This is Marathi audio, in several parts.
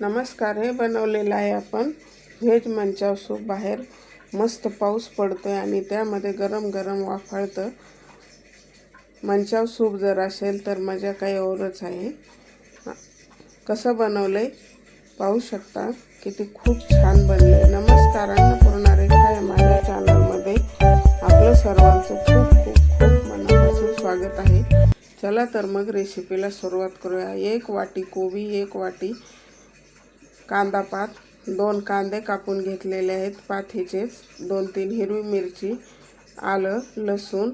नमस्कार हे बनवलेलं आहे आपण. व्हेज मंचाव सूप बाहेर. मस्त पाऊस पडतो आहे आणि त्यामध्ये गरम गरम वाफाळतं. मंचाव सूप जर असेल तर मजा काही औरच आहे. कसं कसं आहे पाहू शकता किती खूप छान बनलंय. नमस्कार अन्नपूर्णा रेखा या माझ्या चॅनलमध्ये आपलं सर्वांचं खूप खूप खूप मनापासून स्वागत आहे. चला तर मग रेसिपीला सुरुवात करूया. एक वाटी कोबी एक वाटी कांदा पात. दोन कांदे कापून घेतलेले आहेत. पाथीचे दोन तीन हिरवी मिरची आलं लसूण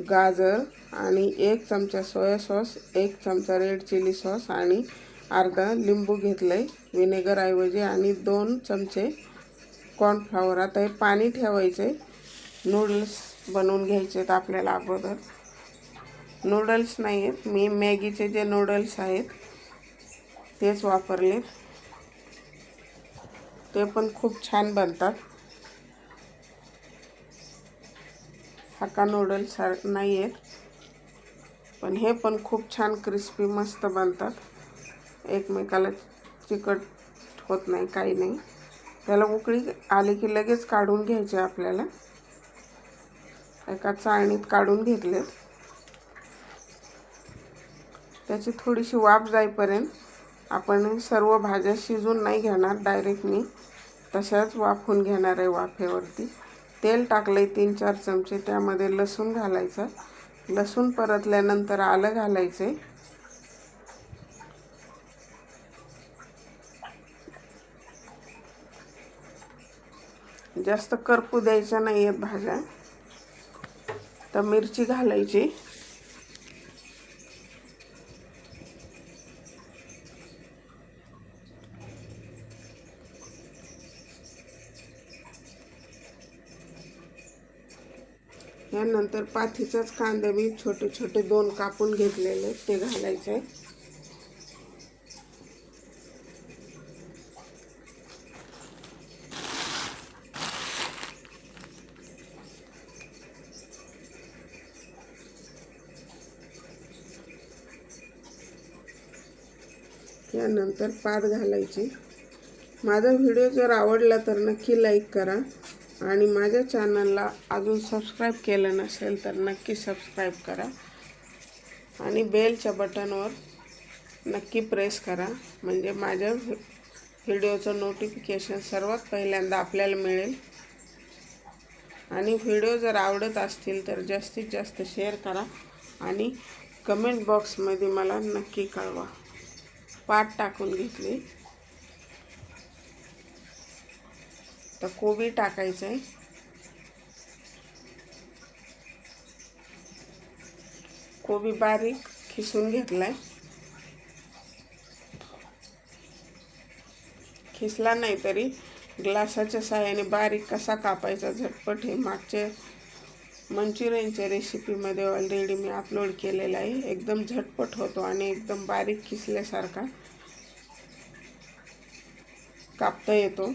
गाजर आणि एक चमचा सोया सॉस एक चमचा रेड चिली सॉस आणि अर्धा लिंबू घेतलं आहे विनेगरऐवजी आणि दोन चमचे कॉर्नफ्लॉवर. आता हे पाणी ठेवायचं. आहे नूडल्स बनवून घ्यायचे आहेत आपल्याला अगोदर. नूडल्स नाही आहेत मी मॅगीचे जे नूडल्स आहेत तेच वापरले ते पण खूप छान बनतात. हाका नूडल्स नाही आहेत पण हे पण खूप छान क्रिस्पी मस्त बनतात. एकमेकाला चिकट होत नाही काही नाही. त्याला उकळी आली की लगेच काढून घ्यायचे आपल्याला. एका चाळणीत काढून घेतलेत. त्याची थोडीशी वाफ जाईपर्यंत आपण सर्व भाज्या शिजून नाही घेणार डायरेक्ट मी तशाच वाफून घेणार आहे वाफेवरती. तेल टाकलं आहे तीन चार चमचे त्यामध्ये लसूण घालायचं. लसूण परतल्यानंतर आलं घालायचं आहे जास्त करपू द्यायच्या नाही आहेत भाज्या. तर मिरची घालायची. त्यानंतर पाथीचाच कांदे मी छोटे छोटे दोन कापून घेतलेले ते घालायचे. त्यानंतर पात घालायची. माझा व्हिडिओ जर आवडला तर नक्की लाईक करा. आणि माझ्या चॅनलला अजून सबस्क्राईब केलं नसेल तर नक्की सबस्क्राईब करा. आणि बेलच्या बटनवर नक्की प्रेस करा. म्हणजे माझ्या व्हिडिओचं नोटिफिकेशन सर्वात पहिल्यांदा आपल्याला मिळेल. आणि व्हिडिओ जर आवडत असतील तर जास्तीत जास्त शेअर करा. आणि कमेंट बॉक्समध्ये मला नक्की कळवा. पाठ टाकून घेतली. तर कोबी टाकायचं आहे कोबी बारीक खिसून घेतलाय. खिसला नाही तरी ग्लासाच्या साह्याने बारीक कसा कापायचा झटपट हे मागच्या मंचुरियनच्या रेसिपीमध्ये ऑलरेडी मी अपलोड केलेला आहे. एकदम झटपट होतो आणि एकदम बारीक खिसल्यासारखा कापता येतो.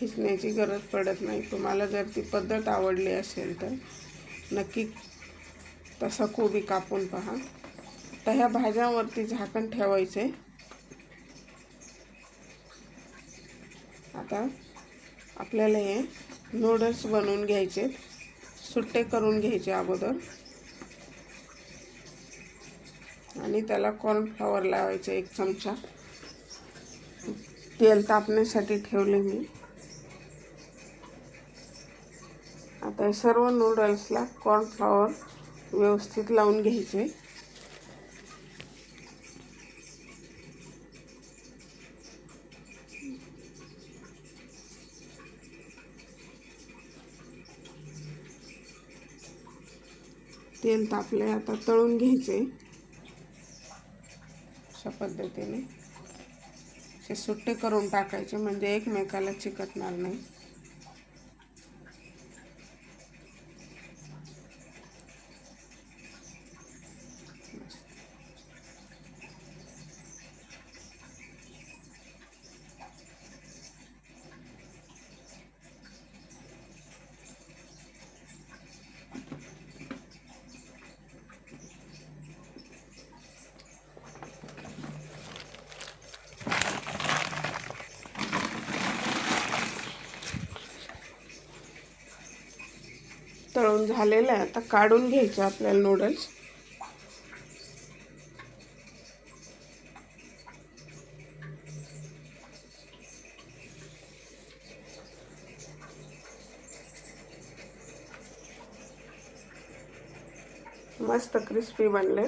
खिचण्याची गरज पडत नाही. तुम्हाला जर ती पद्धत आवडली असेल तर नक्की तसा कोबी कापून पहा. तर ह्या भाज्यांवरती झाकण ठेवायचे. आता आपल्याला हे नूडल्स बनवून घ्यायचे. सुट्टे करून घ्यायचे अगोदर. आणि त्याला कॉर्नफ्लॉवर लावायचं एक चमचा. तेल तापण्यासाठी ठेवले मी. आता हे सर्व नूडल्सला कॉर्नफ्लॉवर व्यवस्थित लावून घ्यायचे. तेल तापले आता तळून घ्यायचे. अशा पद्धतीने. असे सुट्टे करून टाकायचे म्हणजे एकमेकाला चिकटणार नाही. तळून झालेलं आहे. आता काढून घ्यायचं आपल्याला नूडल्स मस्त क्रिस्पी बनले.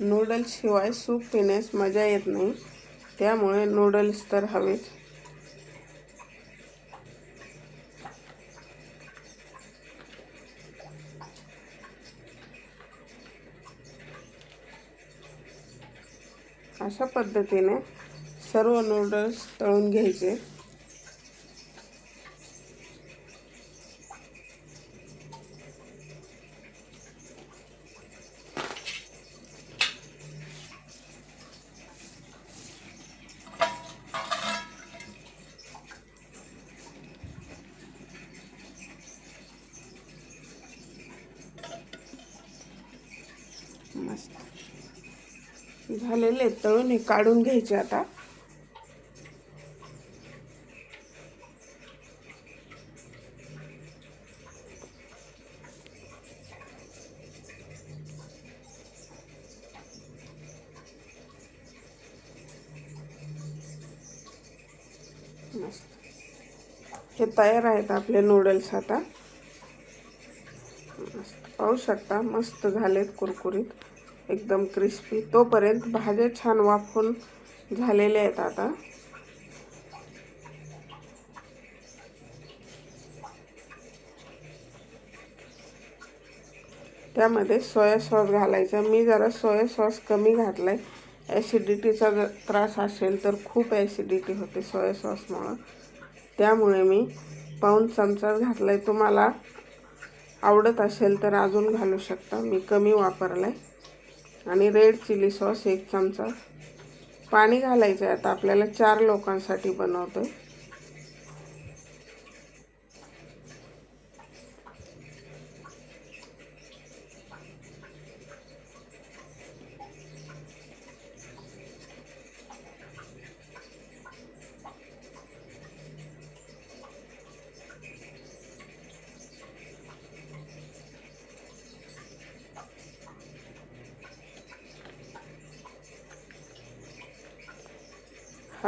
नूडल्सशिवाय सूप पिण्यास मजा येत नाही त्यामुळे नूडल्स तर हवेच. अशा पद्धतीने सर्व नूडल्स तळून घ्यायचे. मस्त झालेले तळून हे काढून घ्यायचे आता. हे तयार आहेत आपले नूडल्स आता. मस्त. पाहू शकता मस्त झालेत कुरकुरीत. एकदम क्रिस्पी तोपर्यंत भाज्या छान वाफून झालेल्या आहेत आता. त्यामध्ये सोया सॉस घालायचा. मी जरा सोया सॉस कमी घातला आहे ॲसिडिटीचा जर त्रास असेल तर खूप ॲसिडिटी होते सोया सॉसमुळं त्यामुळे मी पाऊन चमचा घातला आहे तुम्हाला आवडत असेल तर अजून घालू शकता. मी कमी वापरला आहे आणि रेड चिली सॉस एक चमचा. पाणी घालायचं आहे आता आपल्याला चार लोकांसाठी बनवतो आहे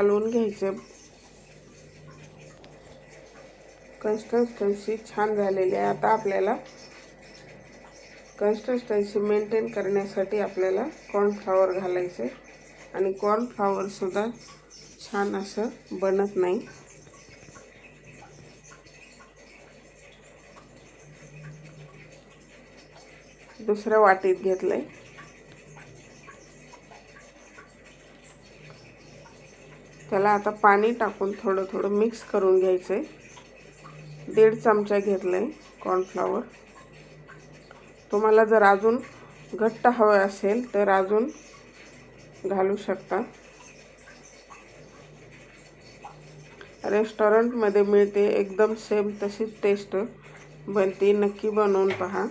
हलवून घ्यायचं कन्सिस्टन्सी छान झालेली आहे आता आपल्याला कन्सिस्टन्सी मेंटेन करण्यासाठी आपल्याला कॉर्नफ्लॉवर घालायचे आणि कॉर्नफ्लॉवरसुद्धा छान असं बनत नाही दुसऱ्या वाटीत घेतलं आहे ह्याला आता पाणी टाकून थोडं थोडं मिक्स करून घ्यायचं आहे दीड चमचा घेतलं आहे कॉर्नफ्लॉवर तुम्हाला जर अजून घट्ट हवं असेल तर अजून घालू शकता. रेस्टॉरंटमध्ये मिळते एकदम सेम तशीच टेस्ट बनते. नक्की बनवून पहा.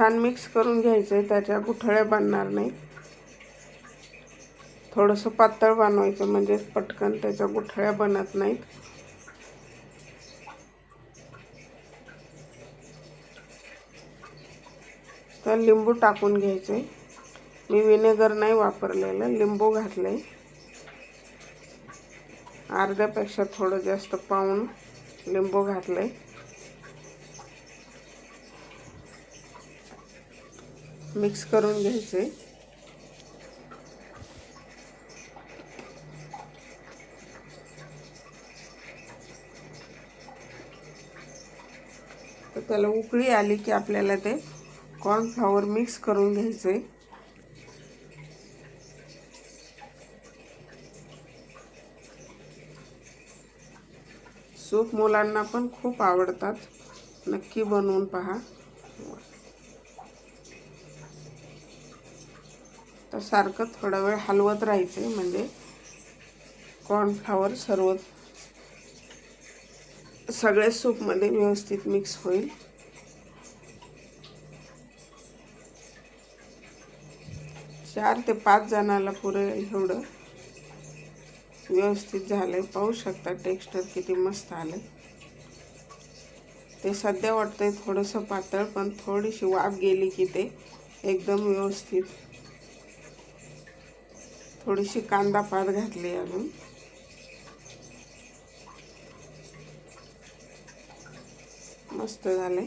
छान मिक्स करून घ्यायचं आहे त्याच्या गुठळ्या बनणार नाही. थोडंसं पातळ बनवायचं म्हणजे पटकन त्याच्या गुठळ्या बनत नाहीत. तर लिंबू टाकून घ्यायचे मी विनेगर नाही वापरलेलं लिंबू घातले अर्ध्यापेक्षा थोडं जास्त पाहून लिंबू घातले मिक्स करून घ्यायचे. तर त्याला उकळी आली की आपल्याला ते कॉर्नफ्लॉवर मिक्स करून घ्यायचे. सूप मुलांना पण खूप आवडतात. नक्की बनवून पहा. सारखं थोडा वेळ हलवत राहायचे म्हणजे कॉर्नफ्लावर सर्व सगळ्या सूपमध्ये व्यवस्थित मिक्स होईल. चार ते पाच जणाला पुरे एवढं व्यवस्थित झालं आहे पाहू शकता टेक्स्टर किती मस्त आलं ते सध्या वाटतंय थोडंसं पातळ पण थोडीशी वाफ गेली की ते एकदम व्यवस्थित थोडीशी कांदा पात घातली अजून. मस्त झाले.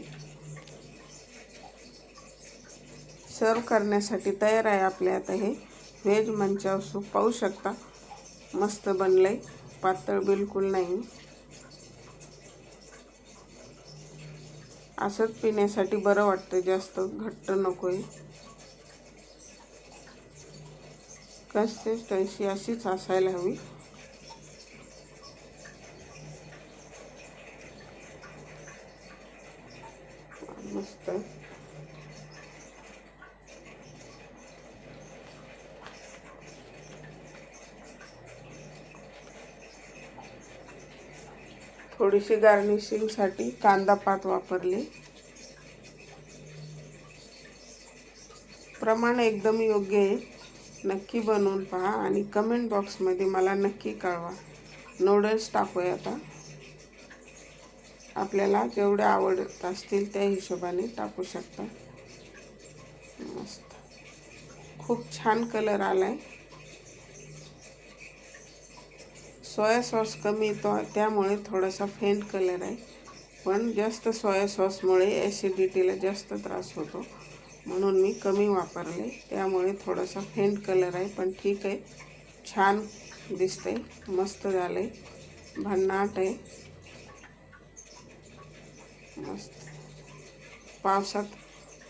सर्व करण्यासाठी तयार आहे आपले आता हे. व्हेज मंचाव सूप पाहू शकता. मस्त बनलंय. पातळ बिलकुल नाही. असंच पिण्यासाठी बरं वाटतं जास्त. घट्ट नको आहे कन्सिस्टन्सी अशीच असायला हवी. मस्त. थोडीशी गार्निशिंगसाठी कांदा पात वापरली. प्रमाण एकदम योग्य आहे. नक्की बनवून पहा आणि कमेंट बॉक्समध्ये मला नक्की कळवा. नूडल्स टाकूया आता. आपल्याला जेवढे आवडत असतील त्या हिशोबाने टाकू शकता. मस्त. खूप छान कलर आला आहे सोया सॉस कमी येतो त्यामुळे थोडासा फेंट कलर आहे. पण जास्त सोया सॉसमुळे ॲसिडिटीला जास्त त्रास होतो. म्हणून मी कमी वापरले. त्यामुळे थोडासा फेंट कलर आहे पण ठीक आहे. छान दिसते मस्त झाले भन्नाट आहे. मस्त. पावसात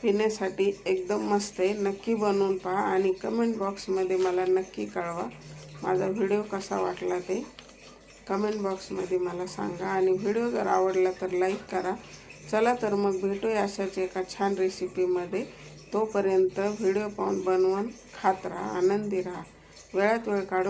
पिण्यासाठी एकदम मस्त आहे. नक्की बनवून पहा आणि कमेंट बॉक्समध्ये मला नक्की कळवा. माझा व्हिडिओ कसा वाटला ते कमेंट बॉक्समध्ये मला सांगा. आणि व्हिडिओ जर आवडला तर लाईक करा. चला तर मग भेटूया अशाच एका छान रेसिपीमध्ये तोपर्यंत व्हिडिओ पाहून बनवून खात राहा आनंदी राहा. वेळात वेळ काढून